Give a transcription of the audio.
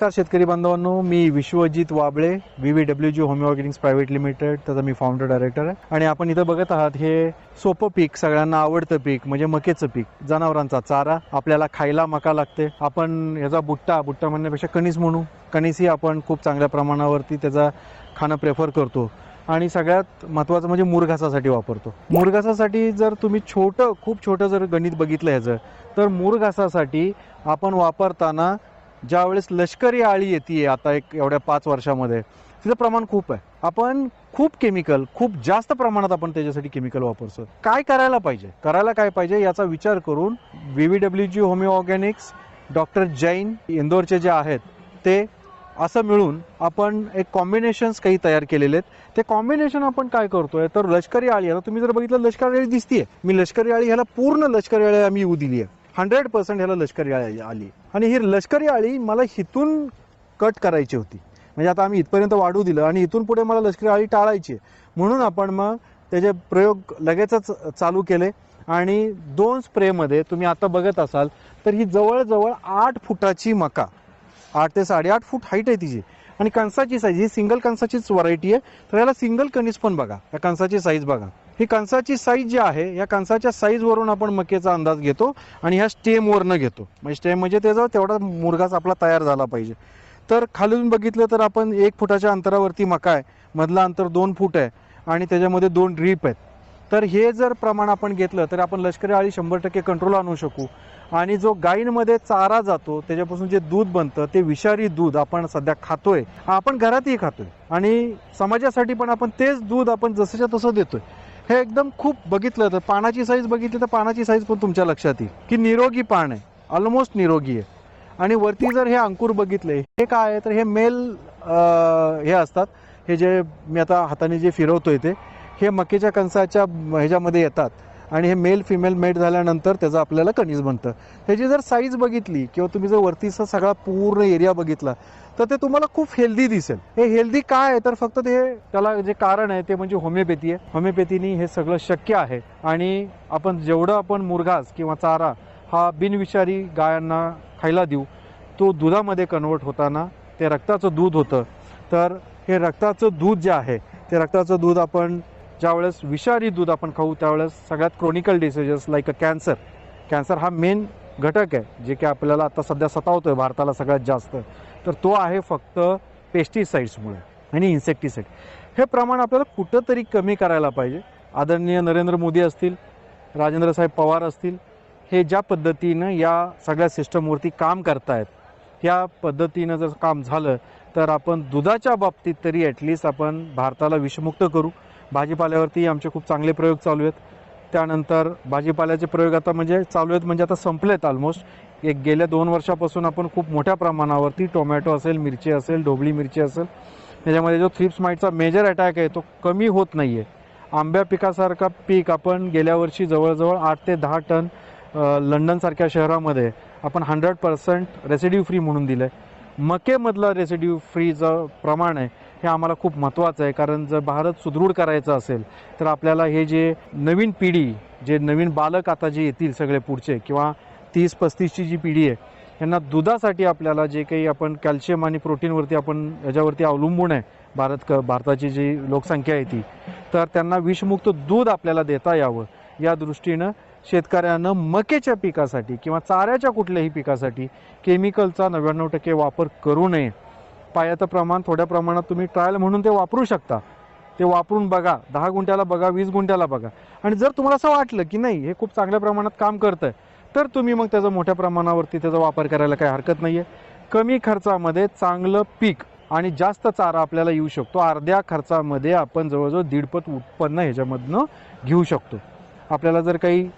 नमस्कार शेतकरी बांधवांनो. मी Vishwajit Wable V V W G homeo organics private limited त्याचा मी फाउंडर डायरेक्टर आहे. आणि आपण इथं बघत आहात हे सोपं पीक सगळ्यांना आवडतं पीक म्हणजे मकेचं पीक जनावरांचा चारा. आपल्याला खायला मका लागते. आपण ह्याचा बुट्टा बुट्टा म्हणण्यापेक्षा कणीस म्हणू. कणीसही आपण खूप चांगल्या प्रमाणावरती त्याचा खाणं प्रेफर करतो. आणि सगळ्यात महत्त्वाचं म्हणजे मुरघासासाठी वापरतो. मुरघासासाठी जर तुम्ही छोटं खूप छोटं जर गणित बघितलं ह्याचं तर मुरघासासाठी आपण वापरताना ज्यावेळेस लष्करी आळी येते आता एक एवढ्या पाच वर्षामध्ये तिचं प्रमाण खूप आहे. आपण खूप केमिकल खूप जास्त प्रमाणात आपण त्याच्यासाठी केमिकल वापरतो काय करायला पाहिजे? करायला काय पाहिजे याचा विचार करून V V W G homeo organics doctor Jain इंदोरचे जे आहेत ते असं मिळून आपण एक कॉम्बिनेशन्स काही तयार केलेले आहेत. ते कॉम्बिनेशन आपण काय करतोय? तर लष्करी आळी आता तुम्ही जर बघितलं लष्करी आळी दिसतीये. मी लष्करी आळी ह्याला पूर्ण लष्करी आळी आम्ही येऊ दिली आहे हंड्रेड पर्सेंट ह्याला लष्करी आळी आली. आणि ही लष्करी आळी मला हिथून कट करायची होती. म्हणजे आता आम्ही इथपर्यंत वाढू दिलं आणि इथून पुढे मला लष्करी आळी टाळायची आहे. म्हणून आपण मग त्याचे प्रयोग लगेचच चालू केले. आणि दोन स्प्रेमध्ये तुम्ही आता बघत असाल तर ही जवळजवळ आठ फुटाची मका. आठ ते साडेआठ फूट हाईट आहे तिची. आणि कणसाची साईज ही सिंगल कणसाचीच व्हरायटी आहे. तर याला सिंगल कणीस पण बघा. या कणसाची साईज बघा. ही कणसाची साईज जी आहे या कणसाच्या साईजवरून आपण मकेचा अंदाज घेतो आणि ह्या स्टेमवरनं घेतो. म्हणजे स्टेम म्हणजे त्याचा तेवढा मुरगाच आपला तयार झाला पाहिजे. तर खालून बघितलं तर आपण एक फुटाच्या अंतरावरती मका आहे. मधला अंतर दोन फूट आहे आणि त्याच्यामध्ये दोन ड्रीप आहेत. तर हे जर प्रमाण आपण घेतलं तर आपण लष्करी आळी शंभर टक्के कंट्रोल आणू शकू. आणि जो गायींमध्ये चारा जातो त्याच्यापासून जे दूध बनतं ते विषारी दूध आपण सध्या खातोय. आपण घरातही खातोय. आणि समाजासाठी पण आपण तेच दूध आपण जसंच्या तसं देतोय. हे एकदम खूप बघितलं तर पानाची साईज बघितली तर पानाची साईज पण तुमच्या लक्षात येईल. की निरोगी पान आहे. ऑलमोस्ट निरोगी आहे. आणि वरती जर हे अंकुर बघितले हे काय आहे? तर हे मेल हे असतात. हे जे मी आता हाताने जे फिरवतोय ते हे मकेच्या कणसाच्या ह्याच्यामध्ये येतात. आणि हे मेल फिमेल मेट झाल्यानंतर त्याचं आपल्याला कणीस बनतं. ह्याची जर साईज बघितली किंवा तुम्ही जर वरतीचा सगळा पूर्ण एरिया बघितला तर ते तुम्हाला खूप हेल्दी दिसेल. हे हेल्दी काय आहे? तर फक्त ते त्याला जे कारण आहे ते म्हणजे होमिओपॅथी आहे. होमिओपॅथीनी हे सगळं शक्य आहे. आणि आपण जेवढं आपण मुरघास किंवा चारा हा बिनविषारी गायांना खायला देऊ तो दुधामध्ये कन्वर्ट होताना ते रक्ताचं दूध होतं. तर हे रक्ताचं दूध जे आहे ते रक्ताचं दूध आपण ज्यावेळेस विषारी दूध आपण खाऊ त्यावेळेस सगळ्यात chronicle diseases like a cancer cancer हा मेन घटक आहे जे की आपल्याला आता सध्या सतावतोय भारताला सगळ्यात जास्त. तर तो आहे फक्त पेस्टिसाईड्समुळे आणि इन्सेक्टिसाईड हे प्रमाण आपल्याला कुठंतरी कमी करायला पाहिजे. आदरणीय नरेंद्र मोदी असतील राजेंद्र साहेब पवार असतील हे ज्या पद्धतीनं या सगळ्या सिस्टमवरती काम करतायत त्या पद्धतीनं जर काम झालं तर आपण दुधाच्या बाबतीत तरी ॲटलिस्ट आपण भारताला विषमुक्त करू. भाजीपाल्यावरती आमचे खूप चांगले प्रयोग चालू आहेत. त्यानंतर भाजीपाल्याचे प्रयोग आता म्हणजे चालू आहेत म्हणजे आता संपलेत ऑलमोस्ट एक गेल्या दोन वर्षापासून आपण खूप मोठ्या प्रमाणावरती टोमॅटो असेल मिरची असेल ढोबळी मिरची असेल त्याच्यामध्ये जो थ्रिप्स माईटचा मेजर अटॅक आहे तो कमी होत नाही आहे आंब्या पिकासारखा पीक आपण गेल्या वर्षी जवळजवळ आठ ते दहा टन लंडनसारख्या शहरामध्ये आपण हंड्रेड पर्सेंट रेसिड्यू फ्री म्हणून दिलं आहे मकेमधलं रेसिड्यू फ्रीचं प्रमाण आहे. हे आम्हाला खूप महत्त्वाचं आहे. कारण जर भारत सुदृढ करायचं असेल तर आपल्याला हे जे नवीन पिढी जे नवीन बालक आता जे येतील सगळे पुढचे किंवा तीस पस्तीसची जी पिढी आहे यांना दुधासाठी आपल्याला जे काही आपण कॅल्शियम आणि प्रोटीनवरती आपण याच्यावरती अवलंबून आहे भारत क भारताची जी लोकसंख्या आहे ती तर त्यांना विषमुक्त दूध आपल्याला देता यावं. या दृष्टीनं शेतकऱ्यानं मकेच्या पिकासाठी किंवा चाऱ्याच्या कुठल्याही पिकासाठी केमिकलचा नव्याण्णव टक्के वापर करू नये. पायाचं प्रमाण थोड्या प्रमाणात तुम्ही ट्रायल म्हणून ते वापरू शकता. ते वापरून बघा. दहा गुंठ्याला बघा वीस गुंठ्याला बघा. आणि जर तुम्हाला असं वाटलं की नाही हे खूप चांगल्या प्रमाणात काम करतं आहे तर तुम्ही मग त्याचा मोठ्या प्रमाणावरती त्याचा वापर करायला काही हरकत नाही आहे कमी खर्चामध्ये चांगलं पीक आणि जास्त चारा आपल्याला येऊ शकतो. अर्ध्या खर्चामध्ये आपण जवळजवळ दीडपत उत्पन्न ह्याच्यामधनं घेऊ शकतो. आपल्याला जर काही